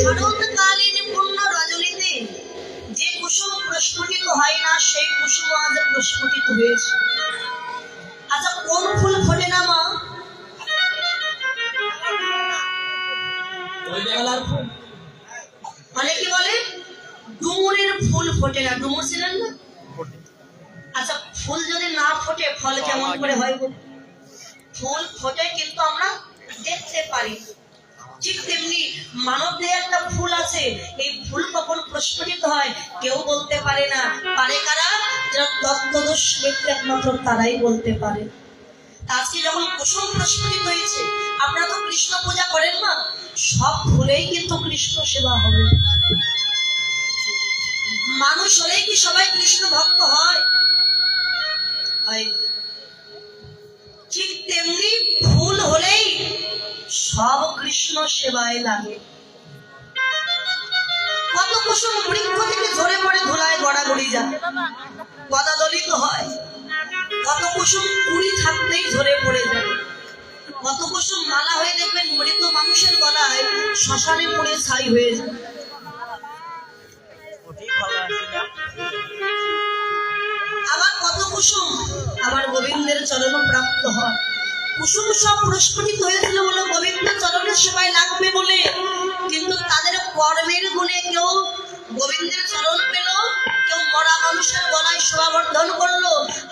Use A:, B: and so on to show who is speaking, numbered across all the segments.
A: শরৎকালীন পূর্ণ রজনীতে যে কুসুম প্রস্ফুটিত হয় না সেই কুসুম আজ প্রস্ফুটিত হয়েছে। আচ্ছা কোন ফুল ফোটে না মা? অনেকে বলে? ডুমুরের ফুল ফোটে না। ডুমুর ছিলেন না? আচ্ছা ফুল যদি না ফোটে ফল কেমন করে হয় ফুল ফোটে কিন্তু আমরা দেখতে পারি। ঠিক তেমনি মানব দেহে একটা ফুল আছে এই ফুল কখন প্রস্ফুটিত হয় কেউ বলতে পারে না। পারে কারা? যারা তত্ত্বদোষ ব্যক্তি একমাত্র তারাই বলতে পারে। আজকে যখন কুসুম প্রস্ফুটিত হয়েছে আপনারা তো কৃষ্ণ পূজা করেন না সব ফুলেই কিন্তু কৃষ্ণ সেবা হবে। মানুষ হলেই কি সবাই কৃষ্ণ ভক্ত হয় হয়? ঠিক তেমনি ফুল হলেই সব কৃষ্ণ সেবায় লাগে। কত কুসুম বৃক্ষ থেকে ঝরে পড়ে ধুলায় গড়াগড়ি যায়। পদাদলিত হয়। কত কুসুম কুড়ি থাকতেই ঝরে পড়ে যায়। কত কুসুম মালা হয়ে দেখবেন মৃত মানুষের গলায় শ্মশানে পড়ে ছাই হয়ে যায়। কুসুম আবার গোবিন্দের চরণ প্রাপ্ত হয়। কুসুম সব প্রস্ফুটিত হয়েছিল বলে গোবিন্দ চরণের সবাই লাগবে বলে। কিন্তু তাদের কর্মের গুণে কেউ গোবিন্দের চরণ পেল, কেউ মরা মানুষের গলায় শোভাবর্ধন করল,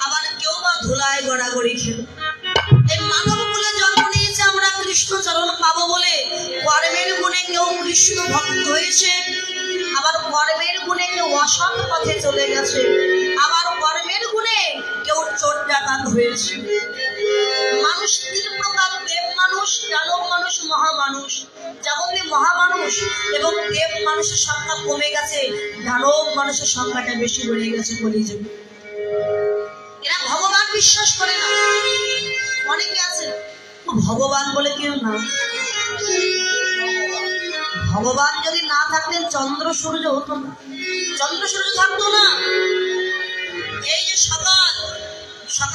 A: আবার কেউ বা ধুলায় গড়াগড়ি খেল। এই মানব কুলে জন্ম নিয়েছে, আমরা কৃষ্ণ চরণ পাবো বলে। কর্মের গুণে কেউ কৃষ্ণ ভক্ত হয়েছে, আবার কর্মের গুণে কেউ অসৎ পথে চলে গেছে। হয়েছে। মানুষ তিন দেব মানুষ দানব মানুষ মহামানুষ জগতে মহামানুষ এবং দেব মানুষের সংখ্যা কমে গেছে দানব মানুষের সংখ্যাটা বেশি বেড়ে গেছে কলিযুগে এরা ভগবান বিশ্বাস করে না। অনেকে আছে ভগবান বলে কেউ না। ভগবান যদি না থাকতেন, চন্দ্র সূর্য হতো না। চন্দ্র সূর্য থাকতো না। এই যে সকাল